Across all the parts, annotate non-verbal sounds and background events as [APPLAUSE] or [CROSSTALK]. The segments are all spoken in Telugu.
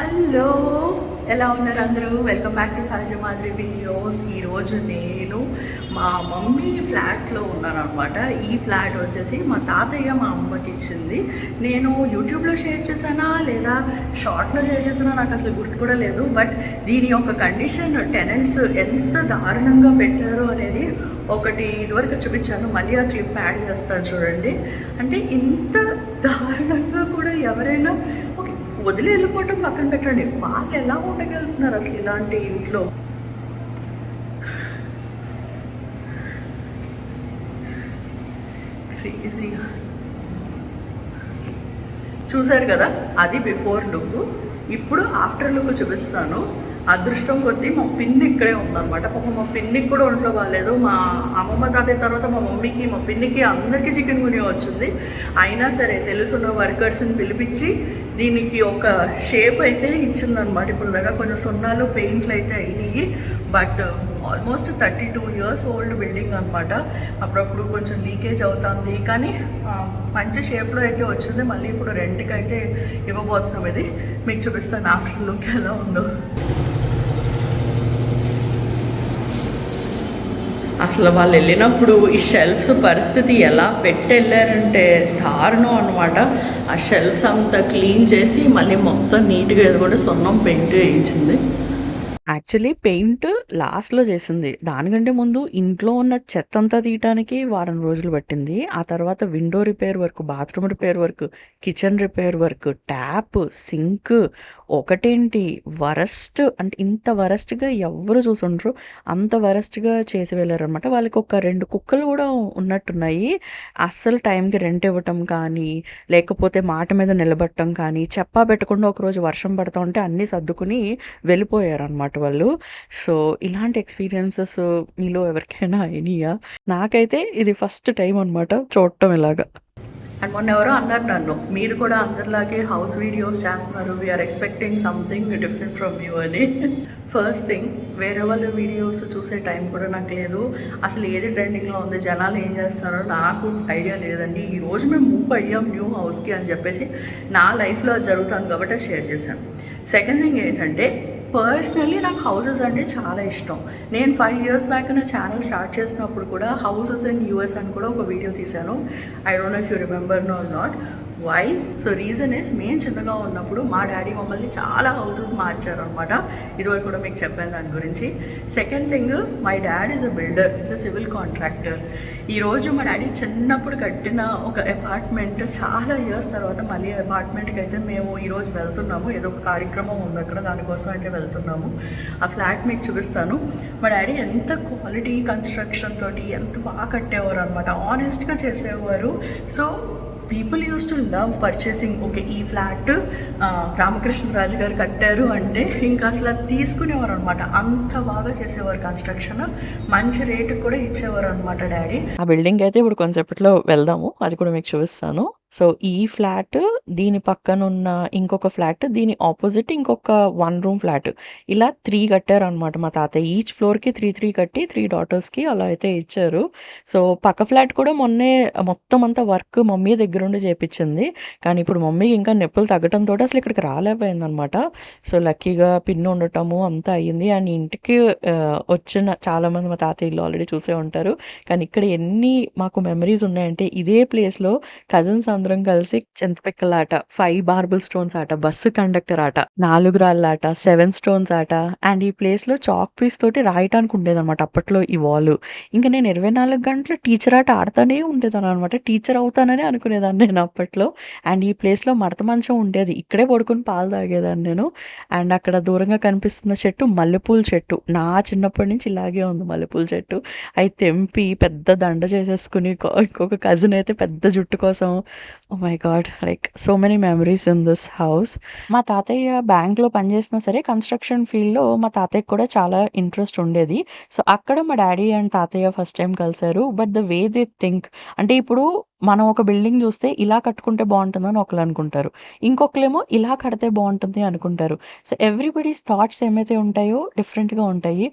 హలో ఎలా ఉన్నారు అందరూ? వెల్కమ్ బ్యాక్ టు సహజ మాదిరి వీడియోస్ ఈరోజు నేను మా మమ్మీ ఫ్లాట్లో ఉన్నాను అనమాట ఈ ఫ్లాట్ వచ్చేసి మా తాతయ్య మా అమ్మకి ఇచ్చింది నేను యూట్యూబ్లో షేర్ చేశానా లేదా షార్ట్లో షేర్ చేశానా నాకు అసలు గుర్తు కూడా లేదు. బట్ దీని యొక్క కండిషన్ టెనెంట్స్ ఎంత దారుణంగా పెట్టారు అనేది ఒకటి ఇదివరకు చూపించాను. మళ్ళీ ఆ క్లిప్ యాడ్ చేస్తాను చూడండి. అంటే ఇంత దారుణంగా కూడా ఎవరైనా వదిలి వెళ్ళిపోవటం పక్కన పెట్టండి. వాళ్ళు ఎలా ఉండగలుగుతున్నారు అసలు ఇలాంటి ఇంట్లో? క్రేజీగా చూశారు కదా? అది బిఫోర్ లుక్ ఇప్పుడు ఆఫ్టర్ లుక్ చూపిస్తాను. అదృష్టం కొద్దీ మా పిన్ని ఇక్కడే ఉందన్నమాట. పాపం మా పిన్నికి కూడా ఒంట్లో బాగాలేదు మా అమ్మమ్మ తాతయ్య తర్వాత మా మమ్మీకి మా పిన్నికి అందరికీ చికెన్ గుని వచ్చింది. అయినా సరే తెలుసున్న వర్కర్స్ని పిలిపించి దీనికి ఒక షేప్ అయితే ఇచ్చిందనమాట ఇప్పుడు దాకా కొంచెం సున్నాలు పెయింట్లు అయితే అయినాయి. But almost thirty two years old building అనమాట అప్పుడప్పుడు కొంచెం లీకేజ్ అవుతుంది. కానీ మంచి షేప్లో అయితే వచ్చింది. మళ్ళీ ఇప్పుడు రెంట్కి అయితే ఇవ్వబోతున్నాం ఇది. మీకు చూపిస్తాను ఆఫ్టర్ లుక్ ఎలా ఉందో. అసలు వాళ్ళు వెళ్ళినప్పుడు ఈ షెల్ఫ్స్ పరిస్థితి ఎలా పెట్టెళ్ళారంటే దారుణం అనమాట ఆ షెల్ఫ్స్ అంతా క్లీన్ చేసి మళ్ళీ మొత్తం నీట్గా ఎదుగుంటే సున్నం పెయింట్ వేయించింది. యాక్చువల్లీ పెయింట్ లాస్ట్లో చేసింది. దానికంటే ముందు ఇంట్లో ఉన్న చెత్త అంతా తీయటానికి వారం రోజులు పట్టింది. ఆ తర్వాత window repair work bathroom repair work kitchen repair work tap sink ఒకటేంటి? వరస్ట్ అంటే ఇంత వరస్ట్గా ఎవరు చూసుండ్రు. అంత వరస్ట్గా చేసి వెళ్ళారనమాట వాళ్ళకి ఒక రెండు కుక్కలు కూడా ఉన్నట్టున్నాయి. అస్సలు టైంకి రెంట్ ఇవ్వటం కానీ లేకపోతే మాట మీద నిలబడటం కానీ చెప్పా పెట్టకుండా ఒకరోజు వర్షం పడతా ఉంటే అన్నీ సర్దుకుని వెళ్ళిపోయారనమాట వాళ్ళు. సో ఇలాంటి ఎక్స్పీరియన్సెస్ మీలో ఎవరికైనా అయినాయా? నాకైతే ఇది ఫస్ట్ టైం అనమాట చూడటం ఇలాగా. అండ్ మొన్న ఎవరో అన్నారు నన్ను. మీరు కూడా అందరిలాగే హౌస్ వీడియోస్ చేస్తున్నారు we're expecting something different from you అని. ఫస్ట్ థింగ్ వేరే వాళ్ళ వీడియోస్ చూసే టైం కూడా నాకు లేదు. అసలు ఏది ట్రెండింగ్లో ఉంది? జనాలు ఏం చేస్తున్నారో నాకు ఐడియా లేదండి. ఈ రోజు మేము మూవ్ అయ్యాం న్యూ హౌస్కి అని చెప్పేసి నా లైఫ్లో జరుగుతుంది కాబట్టి షేర్ చేశాను. సెకండ్ థింగ్ ఏంటంటే పర్సనలీ నాకు హౌసెస్ అంటే చాలా ఇష్టం. నేను ఫైవ్ ఇయర్స్ బ్యాక్ నా ఛానల్ స్టార్ట్ చేసినప్పుడు కూడా హౌసెస్ ఇన్ యూఎస్ అని కూడా ఒక వీడియో తీశాను. I don't know if you remember no not why so reason is మేము చిన్నగా ఉన్నప్పుడు మా డాడీ మమ్మల్ని చాలా హౌసెస్ మార్చారు అనమాట ఇదివరకు కూడా మీకు చెప్పాను దాని గురించి. Second thing my dad is a builder is a civil contractor ఈరోజు మా డాడీ చిన్నప్పుడు కట్టిన ఒక అపార్ట్మెంట్ చాలా ఇయర్స్ తర్వాత మళ్ళీ అపార్ట్మెంట్కి అయితే మేము ఈరోజు వెళ్తున్నాము. ఏదో ఒక కార్యక్రమం ఉంది అక్కడ దానికోసం అయితే వెళ్తున్నాము. ఆ ఫ్లాట్ మీకు చూపిస్తాను. మా డాడీ ఎంత క్వాలిటీ కన్స్ట్రక్షన్ తోటి ఎంత బాగా కట్టేవారు అనమాట ఆనెస్ట్గా చేసేవారు. So people use to love purchasing okay ఈ ఫ్లాట్ రామకృష్ణరాజు గారు కట్టారు అంటే ఇంకా అసలు తీసుకునేవారు అనమాట అంత బాగా చేసేవారు కన్స్ట్రక్షన్ మంచి రేటు కూడా ఇచ్చేవారు అనమాట డాడీ. ఆ బిల్డింగ్ అయితే ఇప్పుడు కొంచెంసేపట్లో వెళ్దాము. అది కూడా మీకు చూపిస్తాను. సో ఈ ఫ్లాట్ దీని పక్కన ఉన్న ఇంకొక ఫ్లాట్ దీని ఆపోజిట్ ఇంకొక వన్ రూమ్ ఫ్లాట్. ఇలా త్రీ కట్టారు అనమాట మా తాతయ్య. ఈచ్ ఫ్లోర్కి త్రీ త్రీ కట్టి త్రీ డాటర్స్కి అలా అయితే ఇచ్చారు. సో పక్క ఫ్లాట్ కూడా మొన్నే మొత్తం అంతా వర్క్ మమ్మీ దగ్గరుండి చేపించింది. కానీ ఇప్పుడు మమ్మీకి ఇంకా నొప్పులు తగ్గడంతో అసలు ఇక్కడికి రాలేకపోయింది అనమాట సో లక్కీగా పిన్ ఉండటము అంతా అయ్యింది. అండ్ ఇంటికి వచ్చిన చాలామంది మా తాతయ్య ఇల్లు ఆల్రెడీ చూసే ఉంటారు. కానీ ఇక్కడ ఎన్ని మాకు మెమరీస్ ఉన్నాయంటే ఇదే ప్లేస్లో కజిన్స్ అందరం కలిసి చింతపిక్కల ఆట ఫైవ్ మార్బుల్ స్టోన్స్ ఆట బస్సు కండక్టర్ ఆట నాలుగు రాళ్ళ ఆట సెవెన్ స్టోన్స్ ఆట అండ్ ఈ ప్లేస్లో చాక్ పీస్ తోటి రాయటానికి ఉండేదన్నమాట అప్పట్లో ఈ వాల్ ఇంకా నేను ఇరవై నాలుగు గంటలు టీచర్ ఆట ఆడుతూనే ఉండేదాన్ని అనమాట టీచర్ అవుతానని అనుకునేదాన్ని నేను అప్పట్లో. అండ్ ఈ ప్లేస్లో మడత మంచం ఉండేది. ఇక్కడే పడుకుని పాలు తాగేదాన్ని నేను. అండ్ అక్కడ దూరంగా కనిపిస్తున్న చెట్టు మల్లెపూల చెట్టు. నా చిన్నప్పటి నుంచి ఇలాగే ఉంది మల్లెపూల చెట్టు. అవి తెంపి పెద్ద దండ చేసేసుకుని ఇంకొక కజిన్ అయితే పెద్ద జుట్టు కోసం ఓ my god like so many memories in this house మా తాతయ్య బ్యాంక్లో పనిచేసినా సరే కన్స్ట్రక్షన్ ఫీల్డ్లో మా తాతయ్యకి కూడా చాలా ఇంట్రెస్ట్ ఉండేది. సో అక్కడ మా డాడీ అండ్ తాతయ్య ఫస్ట్ టైం కలిశారు. But the way they think అంటే ఇప్పుడు మనం ఒక బిల్డింగ్ చూస్తే ఇలా కట్టుకుంటే బాగుంటుందని ఒకరు అనుకుంటారు. ఇంకొకరేమో ఇలా కడితే బాగుంటుంది అనుకుంటారు. సో ఎవ్రీబడీస్ థాట్స్ ఏమైతే ఉంటాయో డిఫరెంట్గా ఉంటాయి.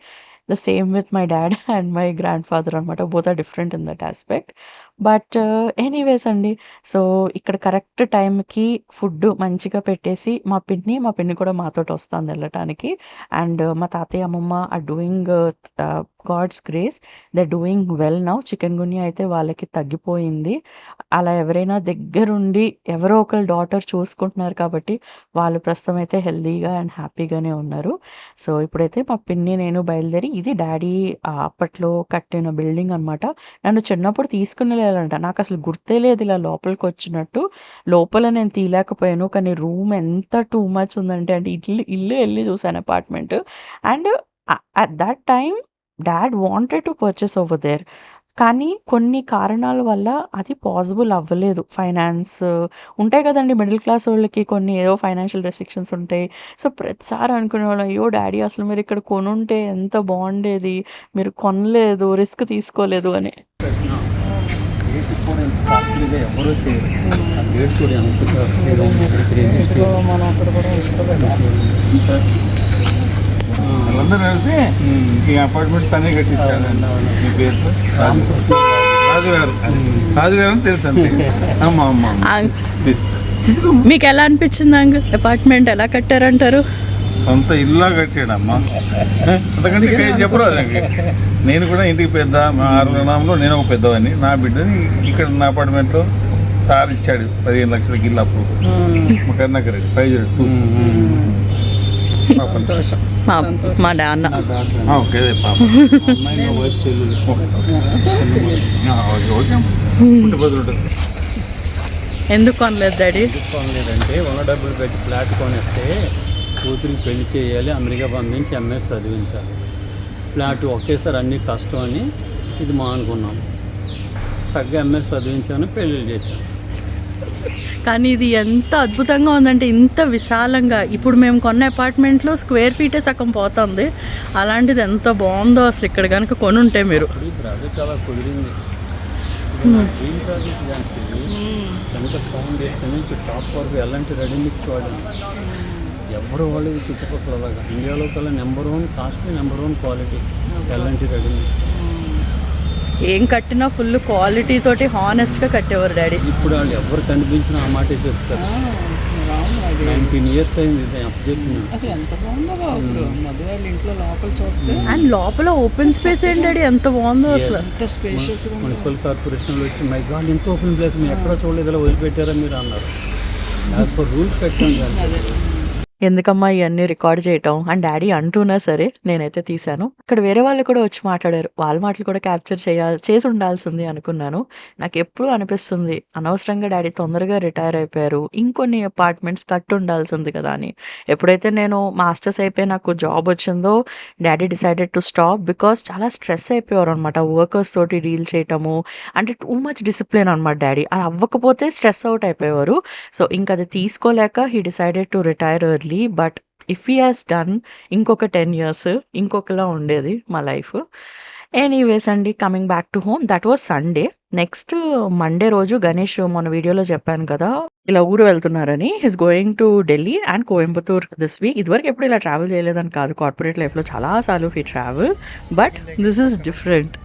The same with my dad and my grandfather అనమాట both are different in that aspect but anyways అండి. సో, ఇక్కడ కరెక్ట్ టైంకి ఫుడ్ మంచిగా పెట్టేసి మా పిన్ని, మా పిన్ని కూడా మాతోటి వస్తుంది వెళ్ళటానికి అండ్ మా తాతయ్య, అమ్మమ్మ ఆ doing God's grace the doing well now. Chikungunya అయితే వాళ్ళకి తగ్గిపోయింది. అలా ఎవరైనా దగ్గరుండి ఎవరో ఒకరు డాటర్ చూసుకుంటున్నారు కాబట్టి వాళ్ళు ప్రస్తుతం అయితే హెల్తీగా అండ్ హ్యాపీగానే ఉన్నారు. సో, ఇప్పుడైతే మా పిన్ని, నేను బయలుదేరి ఇది డాడీ అప్పట్లో కట్టిన బిల్డింగ్ అనమాట. నన్ను చిన్నప్పుడు నాకు అసలు గుర్తే లేదు ఇలా లోపలికి వచ్చినట్టు లోపల నేను తీయలేకపోయాను. కానీ రూమ్ ఎంత టూ మచ్ ఉందంటే అంటే ఇల్లు ఇల్లు వెళ్ళి చూసాను apartment. And at that time dad wanted to purchase over there. కానీ కొన్ని కారణాల వల్ల అది పాసిబుల్ అవ్వలేదు. ఫైనాన్స్ ఉంటాయి కదండీ మిడిల్ క్లాస్ వాళ్ళకి కొన్ని ఏదో ఫైనాన్షియల్ రెస్ట్రిక్షన్స్ ఉంటాయి. సో, ప్రతిసారి అనుకునేవాళ్ళం అయ్యో! డాడీ అసలు మీరు ఇక్కడ కొనుంటే ఎంత బాగుండేది మీరు కొనలేదు, రిస్క్ తీసుకోలేదు అని. కూడా కాస్ట్లీగా ఎవరూ చేయరు ఆ గేట్ ఎంత కాస్ట్లీగా ఉంది వెళ్తే ఈ అపార్ట్మెంట్ తనే కట్టించాడు మీ పేరు సార్? అని తెలుసు అంతే అమ్మ మీకు ఎలా అనిపించింది అంక్ అపార్ట్‌మెంట్ ఎలా కట్టారంటారు? సొంత ఇల్లా కట్టాడమ్మా. అంతకంటే ఇంకా ఏం చెప్పరాదు నాకు? నేను కూడా ఇంటికి పెద్ద మా ఆరునామంలో నేను ఒక పెద్దవాడిని. నా బిడ్డని ఇక్కడ నా అపార్ట్మెంట్లో సార్ ఇచ్చాడు పదిహేను లక్షలకి ఇల్లు అప్పుడు. మా Karunakar Reddy five zero two సంతోషం. మా నాన్న. ఓకే పాప. [LAUGHS] ఎందుకు కొనలేదు డ్యాడీ? తీసుకోలేదంటే ఉన్న డబ్బులు పెట్టి ఫ్లాట్ కొనేస్తే కూతురికి పెళ్ళి చేయాలి అమెరికా పంపించి ఎంఎస్ చదివించాలి. ఫ్లాట్ ఒకేసారి అన్ని కష్టం అని ఇది మా అనుకున్నాం. చక్కగా ఎంఎస్ చదివించాను పెళ్ళిళ్ళు చేశాను. కానీ ఇది ఎంత అద్భుతంగా ఉందంటే ఇంత విశాలంగా. ఇప్పుడు మేము కొన్న అపార్ట్మెంట్లో స్క్వేర్ ఫీటే సగం పోతుంది. అలాంటిది ఎంత బావుందో అసలు ఇక్కడ మీరు. కనుక ఫౌండేషన్ నుంచి టాప్ వరకు ఎలాంటి రెడీ మిక్స్ వాడాను. ఎవరు వాళ్ళు చుట్టుపక్కల అలాగా ఇండియాలో కల్లా number one cost number one quality ఎలాంటి రెడీ ఏం కట్టినా ఫుల్ క్వాలిటీ తోటి హానెస్ట్‌గా కట్టేవారు డ్యాడీ. ఇప్పుడు వాళ్ళు ఎవరు కనిపించినా ఆ మాటే చెప్తారు. నైన్టీన్ ఇయర్స్ అయింది బాగుందో అండ్ లోపల ఓపెన్ స్పేస్ ఏంటి డ్యాడీ ఎంత బావుందో అసలు. ఎంత స్పేషియస్గా మున్సిపల్ కార్పొరేషన్లో వచ్చి మై గాడ్ ఎంత ఓపెన్ ప్లేస్ మీరు ఎక్కడ చూడలేదు ఇలా వదిలిపెట్టారా? మీరు అన్నారు. యాజ్ పర్ రూల్స్ పెట్టాం ఎందుకమ్మా ఇవన్నీ రికార్డ్ చేయటం? అండ్ డాడీ అంటూనా సరే నేనైతే తీశాను. ఇక్కడ వేరే వాళ్ళు కూడా వచ్చి మాట్లాడారు. వాళ్ళ మాటలు కూడా క్యాప్చర్ చేయాలి చేసి ఉండాల్సింది అనుకున్నాను. నాకు ఎప్పుడూ అనిపిస్తుంది అనవసరంగా డాడీ తొందరగా రిటైర్ అయిపోయారు. ఇంకొన్ని అపార్ట్మెంట్స్ కట్టు ఉండాల్సింది కదా అని. ఎప్పుడైతే నేను మాస్టర్స్ అయిపోయి నాకు జాబ్ వచ్చిందో daddy decided to stop because చాలా స్ట్రెస్ అయిపోయారు అనమాట వర్కర్స్ తోటి డీల్ చేయటము. అంటే టూ మచ్ డిసిప్లిన్ అనమాట డాడీ. అది అవ్వకపోతే స్ట్రెస్ అవుట్ అయిపోయేవారు. సో ఇంకా అది తీసుకోలేక he decided to retire early. But if he has done ఇంకొక టెన్ ఇయర్స్ ఇంకొకలా ఉండేది మా లైఫ్ ఎనీవేస్ అండి coming back to home that was Sunday next Monday రోజు గణేష్ మొన్న వీడియోలో చెప్పాను కదా ఇలా ఊరు వెళ్తున్నారని. His going to Delhi and Coimbatore this week ఇదివరకు ఎప్పుడు ఇలా ట్రావెల్ చేయలేదని కాదు కార్పొరేట్ లైఫ్లో చాలాసార్లు he travel but this is different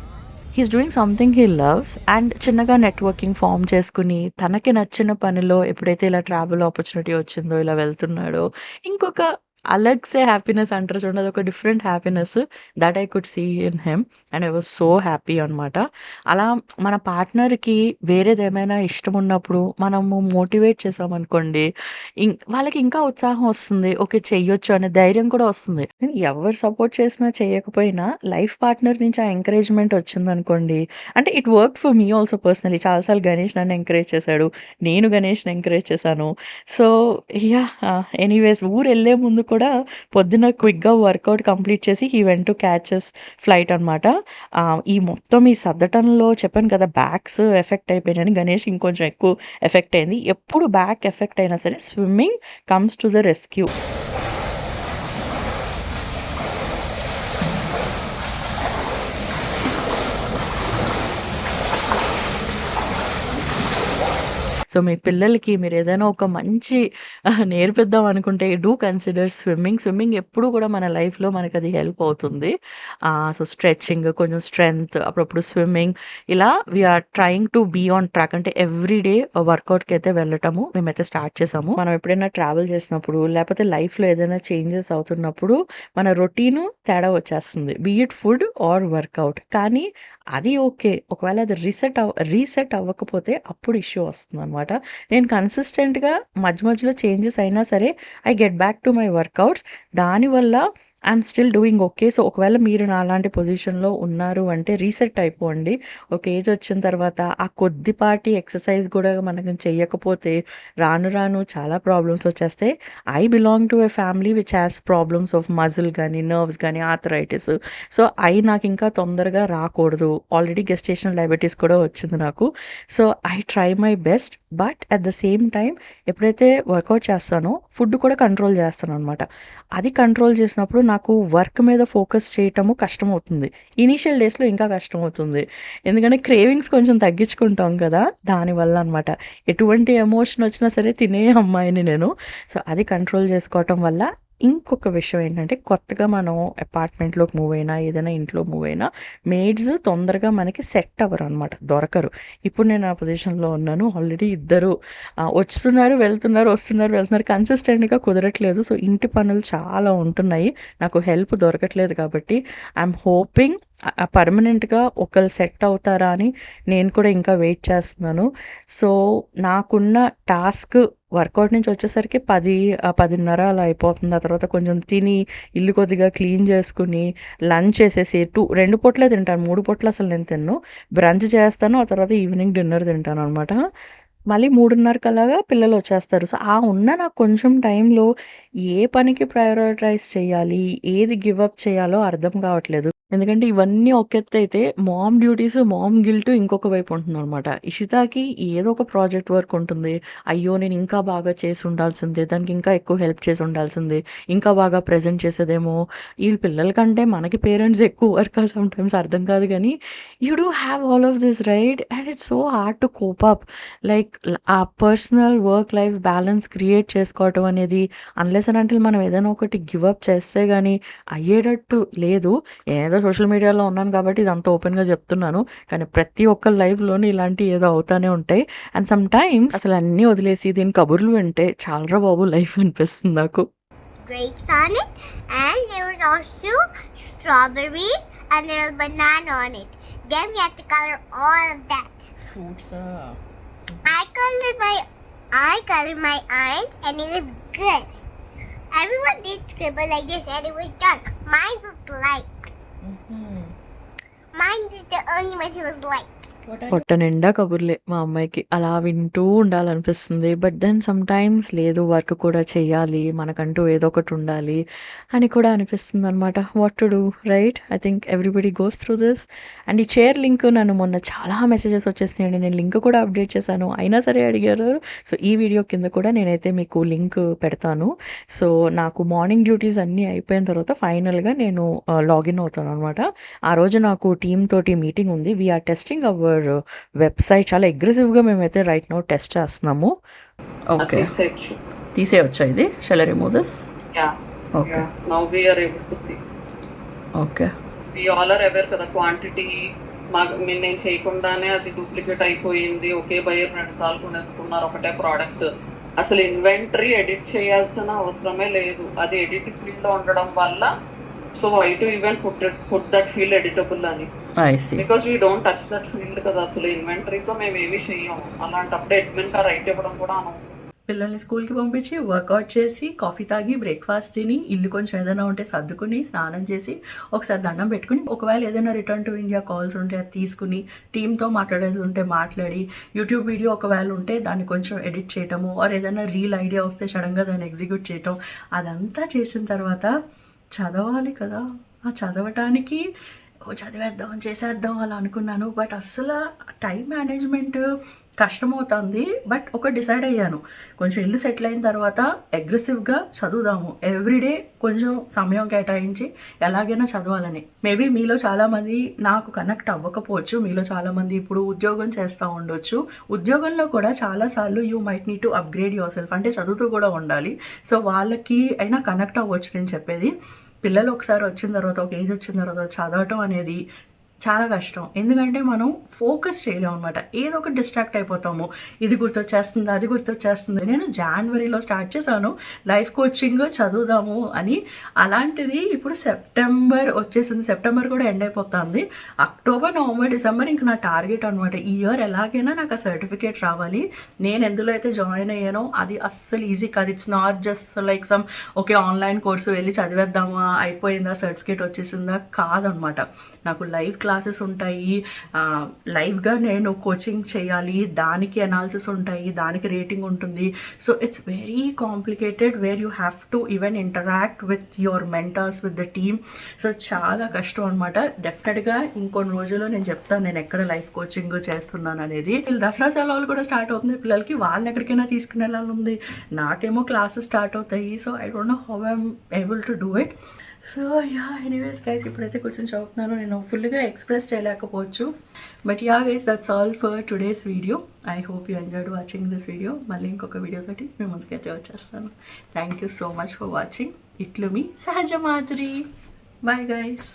he's doing something he loves and చిన్నగా నెట్వర్కింగ్ ఫామ్ చేసుకుని తనకి నచ్చిన పనిలో ఎప్పుడైతే ఇలా ట్రావెల్ ఆపర్చునిటీ వచ్చిందో ఇలా వెళ్తున్నాడో ఇంకొక అలగ్సే హ్యాపీనెస్ అంటారు చూడండి ఒక different happiness that I could see in him and I was so happy అనమాట అలా మన పార్ట్నర్కి వేరేది ఏమైనా ఇష్టం ఉన్నప్పుడు మనము మోటివేట్ చేసామనుకోండి ఇం వాళ్ళకి ఇంకా ఉత్సాహం వస్తుంది ఓకే చెయ్యొచ్చు అనే ధైర్యం కూడా వస్తుంది. ఎవరు సపోర్ట్ చేసినా చేయకపోయినా లైఫ్ పార్ట్నర్ నుంచి ఆ ఎంకరేజ్మెంట్ వచ్చిందనుకోండి అంటే it work for me also personally చాలాసార్లు గణేష్ నన్ను ఎంకరేజ్ చేశాడు నేను గణేష్ని ఎంకరేజ్ చేశాను. సో యా ఎనీవేస్ ఊరు వెళ్ళే ముందు కూడా పొద్దున క్విక్గా వర్కౌట్ కంప్లీట్ చేసి ఈ వెంట్ టు క్యాచెస్ ఫ్లైట్ అనమాట ఈ మొత్తం ఈ సర్దటంలో చెప్పాను కదా బ్యాక్స్ ఎఫెక్ట్ అయిపోయినాయని గణేష్ ఇంకొంచెం ఎక్కువ ఎఫెక్ట్ అయింది. ఎప్పుడు బ్యాక్ ఎఫెక్ట్ అయినా సరే swimming comes to the rescue. So మీ పిల్లలకి మీరు ఏదైనా ఒక మంచి నేర్పిద్దాం అనుకుంటే డూ కన్సిడర్ స్విమ్మింగ్. స్విమ్మింగ్ ఎప్పుడూ కూడా మన లైఫ్‌లో మనకది హెల్ప్ అవుతుంది. సో స్ట్రెచ్చింగ్ కొంచెం స్ట్రెంగ్త్ అప్పుడప్పుడు స్విమ్మింగ్ ఇలా we are trying to be on track అంటే ఎవ్రీ డే వర్కౌట్‌కైతే వెళ్ళటము మేమైతే స్టార్ట్ చేసాము. మనం ఎప్పుడైనా ట్రావెల్ చేసినప్పుడు లేకపోతే లైఫ్‌లో ఏదైనా చేంజెస్ అవుతున్నప్పుడు మన రొటీను తేడా వచ్చేస్తుంది. Be it food or workout. కానీ అది ఓకే. ఒకవేళ అది రీసెట్ అవ్ రీసెట్ అవ్వకపోతే అప్పుడు ఇష్యూ వస్తుంది అనమాట అనమాట నేను కన్సిస్టెంట్‌గా మధ్య మధ్యలో చేంజెస్ అయినా సరే I get back to my workouts. దానివల్ల I'm still doing okay. So ఒకవేళ మీరు నాలాంటి పొజిషన్‌లో ఉన్నారు అంటే రీసెట్ అయిపోండి. ఒక ఏజ్ వచ్చిన తర్వాత ఆ కొద్దిపాటి ఎక్సర్సైజ్ కూడా మనం చేయకపోతే రాను రాను చాలా ప్రాబ్లమ్స్ వచ్చేస్తాయి. I belong to a family which has problems of muscle కానీ నర్వ్స్ కానీ ఆథరైటిస్ సో ఐ నాకు ఇంకా తొందరగా రాకూడదు. ఆల్రెడీ గెస్టేషన్ డయాబెటీస్ కూడా వచ్చింది నాకు. So I try my best. But at the same time ఎప్పుడైతే వర్కౌట్ చేస్తానో ఫుడ్ కూడా కంట్రోల్ చేస్తాను అనమాట అది కంట్రోల్ చేసినప్పుడు నాకు వర్క్ మీద ఫోకస్ చేయటము కష్టమవుతుంది. ఇనీషియల్ డేస్‌లో ఇంకా కష్టమవుతుంది. ఎందుకంటే క్రేవింగ్స్ కొంచెం తగ్గించుకుంటాం కదా! దానివల్ల అనమాట. ఎటువంటి ఎమోషన్ వచ్చినా సరే తినే అమ్మాయిని నేను. సో అది కంట్రోల్ చేసుకోవటం వల్ల ఇంకొక విషయం ఏంటంటే కొత్తగా మనం అపార్ట్మెంట్‌లోకి మూవ్ అయినా, ఏదైనా ఇంట్లో మూవ్ అయినా మేడ్స్ తొందరగా మనకి సెట్ అవ్వరు అనమాట దొరకరు. ఇప్పుడు నేను ఆ పొజిషన్‌లో ఉన్నాను. ఆల్రెడీ ఇద్దరు వస్తున్నారు, వెళ్తున్నారు, వస్తున్నారు, వెళ్తున్నారు. కన్సిస్టెంట్‌గా కుదరట్లేదు. సో ఇంటి పనులు చాలా ఉంటున్నాయి. నాకు హెల్ప్ దొరకట్లేదు కాబట్టి ఐఎమ్ హోపింగ్ పర్మనెంట్‌గా ఒకరు సెట్ అవుతారా అని నేను కూడా ఇంకా వెయిట్ చేస్తున్నాను. సో నాకున్న టాస్క్ వర్కౌట్ నుంచి వచ్చేసరికి పది పదిన్నర అలా అయిపోతుంది. ఆ తర్వాత కొంచెం తిని, ఇల్లు కొద్దిగా క్లీన్ చేసుకొని, లంచ్ చేసేసి టూ రెండు పూటలే తింటాను. మూడు పూటలు అసలు నేను తిన్ను బ్రంచ్ చేస్తాను. ఆ తర్వాత ఈవినింగ్ డిన్నర్ తింటాను అనమాట మళ్ళీ 3:30కి అలాగా పిల్లలు వచ్చేస్తారు. సో ఆ ఉన్న నాకు కొంచెం టైంలో ఏ పనికి ప్రయారిటైజ్ చేయాలి? ఏది గివ్ అప్ చేయాలో అర్థం కావట్లేదు. ఎందుకంటే ఇవన్నీ ఒక అయితే మామ్ డ్యూటీస్, మామ్ గిల్ట్ ఇంకొక వైపు ఉంటుంది అనమాట ఇషితాకి ఏదో ఒక ప్రాజెక్ట్ వర్క్ ఉంటుంది. అయ్యో! నేను ఇంకా బాగా చేసి ఉండాల్సింది. దానికి ఇంకా ఎక్కువ హెల్ప్ చేసి ఉండాల్సింది. ఇంకా బాగా ప్రెజెంట్ చేసేదేమో. వీళ్ళ పిల్లల కంటే మనకి పేరెంట్స్ ఎక్కువ వర్క్ సమ్‌టైమ్స్ అర్థం కాదు కానీ you do have all of this right? And it's so hard to cope up. Like a personal work life balance create చేసుకోవటం అనేది అన్‌లెస్ అంటే మనం ఏదైనా ఒకటి గివ్ అప్ చేస్తే కానీ అయ్యేటట్టు లేదు. ఏదో సోషల్ మీడియాలో ఉన్నాను కాబట్టి ఇదంతా ఓపెన్‌గా చెప్తున్నాను. కానీ ప్రతి ఒక్కళ్ళ లైఫ్‌లోని ఇలాంటివి ఏదో అవుతానే ఉంటాయి. అండ్ సమ్‌టైమ్స్ అసలు అన్నీ వదిలేసి దీని కబుర్లు వింటే చాలురా బాబు లైఫ్ అనిపిస్తుంది నాకు. grapes on it, and there was also strawberries, and there was banana on it. Then we have to color all of that. ఫ్రూట్సా? I colored my, I colored my eyes, and it was good. Everyone did scribble like this, and it was dark. Mine was light. Mine is the only one who was light. పొట్ట నిండా కబుర్లే మా అమ్మాయికి. అలా వింటూ ఉండాలనిపిస్తుంది. బట్ దెన్ సమ్‌టైమ్స్ లేదు వర్క్ కూడా చేయాలి మనకంటూ ఏదో ఒకటి ఉండాలి అని కూడా అనిపిస్తుంది అనమాట what to do right? I think everybody goes through this. And ఈ చైర్ లింక్ నన్ను మొన్న చాలా మెసేజెస్ వచ్చేసినాయండి. నేను లింక్ కూడా అప్డేట్ చేశాను. అయినా సరే అడిగారు. సో ఈ వీడియో కింద కూడా నేనైతే మీకు లింక్ పెడతాను. సో నాకు మార్నింగ్ డ్యూటీస్ అన్నీ అయిపోయిన తర్వాత ఫైనల్‌గా నేను uh, లాగిన్ అవుతాను అనమాట ఆ రోజు నాకు టీమ్ తోటి మీటింగ్ ఉంది. We are testing our website చాలా అగ్రెసివ్‌గా మేమైతే రైట్ నౌ టెస్ట్ చేస్తున్నాము. ఓకే. తీసేయచ్చు ఇది? Shall remove this? Okay. Now we are able to see okay. We all are aware కదా క్వాంటిటీ మాకు మీరు నేను చేయకుండానే అది డూప్లికేట్ అయిపోయింది ఒకే బయర్ రెండు సార్లు కొనేసుకున్నారు ఒకటే ప్రోడక్ట్ అసలు ఇన్వెంటరీ ఎడిట్ చేయాల్సిన అవసరమే లేదు అది ఎడిట్ ఫీల్డ్లో ఉండడం వల్ల so why to even put put that field editable అని? I see. Because we don't touch that field కదా అసలు. ఇన్వెంటరీతో మేము ఏమీ చెయ్యము అలాంటప్పుడు అడ్మిన్ కా రైట్ ఇవ్వడం కూడా అనవసరం. పిల్లల్ని స్కూల్‌కి పంపించి, వర్కౌట్ చేసి, కాఫీ తాగి, బ్రేక్‌ఫాస్ట్ తిని, ఇల్లు కొంచెం ఏదైనా ఉంటే సర్దుకుని, స్నానం చేసి, ఒకసారి దండం పెట్టుకుని, ఒకవేళ ఏదైనా రిటర్న్ టు ఇండియా కాల్స్ ఉంటే అది తీసుకుని, టీమ్‌తో మాట్లాడేది ఉంటే మాట్లాడి, యూట్యూబ్ వీడియో ఒకవేళ ఉంటే దాన్ని కొంచెం ఎడిట్ చేయటము, ఆర్ ఏదైనా రీల్ ఐడియా వస్తే సడన్‌గా దాన్ని ఎగ్జిక్యూట్ చేయటం, అదంతా చేసిన తర్వాత చదవాలి కదా! ఆ చదవటానికి ఓ చదివేద్దాం, చేసేద్దాం అలా అనుకున్నాను. బట్ అస్సలు టైం మేనేజ్‌మెంట్ కష్టమవుతుంది బట్ ఒక డిసైడ్ అయ్యాను. కొంచెం ఇల్లు సెటిల్ అయిన తర్వాత అగ్రెసివ్గా చదువుదాము. ఎవ్రీడే కొంచెం సమయం కేటాయించి ఎలాగైనా చదవాలని. మేబీ మీలో చాలామంది నాకు కనెక్ట్ అవ్వకపోవచ్చు. మీలో చాలామంది ఇప్పుడు ఉద్యోగం చేస్తూ ఉండొచ్చు. ఉద్యోగంలో కూడా చాలాసార్లు you might need to upgrade yourself అంటే చదువుతూ కూడా ఉండాలి. సో వాళ్ళకి అయినా కనెక్ట్ అవ్వచ్చు నేను చెప్పేది. పిల్లలు ఒకసారి వచ్చిన తర్వాత ఒక ఏజ్ వచ్చిన తర్వాత చదవటం అనేది చాలా కష్టం. ఎందుకంటే మనం ఫోకస్ చేయలేము అనమాట ఏదో ఒక డిస్ట్రాక్ట్ అయిపోతాము. ఇది గుర్తొచ్చేస్తుంది అది గుర్తొచ్చేస్తుంది. నేను జనవరిలో స్టార్ట్ చేశాను. లైఫ్ కోచింగ్ చదువుదాము అని. అలాంటిది ఇప్పుడు సెప్టెంబర్ వచ్చేసింది. సెప్టెంబర్ కూడా ఎండ్ అయిపోతుంది. అక్టోబర్ నవంబర్ డిసెంబర్ ఇంక నా టార్గెట్ అనమాట ఈ ఇయర్ ఎలాగైనా నాకు ఆ సర్టిఫికేట్ రావాలి. నేను ఎందులో అయితే జాయిన్ అయ్యానో అది అస్సలు ఈజీ కాదు. It's not just like some okay online course వెళ్ళి చదివేద్దామా? అయిపోయిందా? సర్టిఫికేట్ వచ్చేసిందా? కాదనమాట నాకు లైవ్ క్లాసెస్ ఉంటాయి. లైవ్గా నేను కోచింగ్ చేయాలి. దానికి అనాలిసిస్ ఉంటాయి. దానికి రేటింగ్ ఉంటుంది. So it's very complicated where you have to even interact with your mentors with the team so చాలా కష్టం అనమాట డెఫినెట్గా ఇంకొన్ని రోజుల్లో నేను చెప్తాను. నేను ఎక్కడ లైఫ్ కోచింగ్ చేస్తున్నాను అనేది. దసరా సెలవులు కూడా స్టార్ట్ అవుతుంది పిల్లలకి. వాళ్ళని ఎక్కడికైనా తీసుకుని ఉంది. నాకేమో క్లాసెస్ స్టార్ట్ అవుతాయి. So I don't know how I'm able to do it so yeah anyways guys ఇప్పుడైతే కూర్చొని చదువుతున్నాను. నేను ఫుల్గా ఎక్స్ప్రెస్ చేయలేకపోవచ్చు. But yeah guys that's all for today's video I hope you enjoyed watching this video మళ్ళీ ఇంకొక వీడియో తోటి మీ ముందుకైతే వచ్చేస్తాను. Thank you so much for watching ఇట్లు మీ సహజ మాధురి. Bye guys